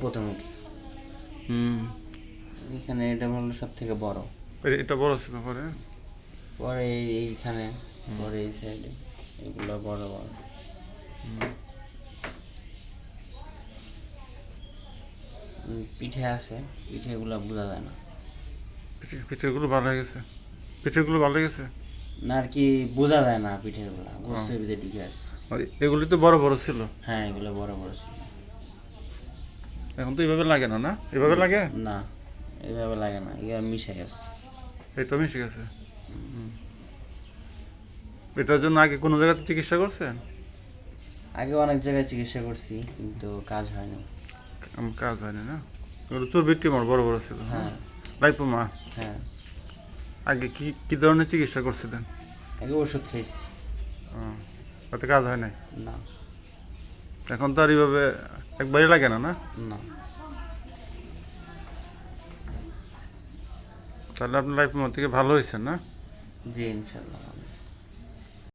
প্রথম উঠছে হুম। এখানে এটা হলো সব থেকে বড়। এটা বড় ছিল পরে? পরে এইখানে পরে এই সাইডে এগুলো বড় বড়। পিঠে আছে। পিঠেগুলো বোঝা যায় না। পিঠে- পিঠেগুলো ভালো হয়ে গেছে? পিঠেগুলো ভালো হয়ে গেছে? না আর কি বোঝা যায় না পিঠেগুলো। গোস্তের ভিতরে ঢুকে আসছে। আর এগুলি তো বড় বড় ছিল? হ্যাঁ এগুলো বড় বড় ছিল। এখন তো এইভাবে লাগে না না? এভাবে লাগে? না এভাবে লাগে না এগুলো মিশে গেছে। এটা মিশে গেছে। এটার জন্য আগে কোনো জায়গাতে চিকিৎসা করছেন? আগে অনেক জায়গায় চিকিৎসা করছি কিন্তু কাজ হয়নি। কাজ হয়নি না? চর্বির টিউমার বড় বড় ছিল হ্যাঁ? লাইপোমা? হ্যাঁ। আগে কি কি ধরনের চিকিৎসা করছিলেন? আগে ওষুধ খেয়েছি তাতে কাজ হয় নাই? না। এখন তো আর এইভাবে একবারই লাগে না না? না। তাহলে আপনার লাইফ থেকে ভালো হয়েছে না? জি ইনশাল্লাহ।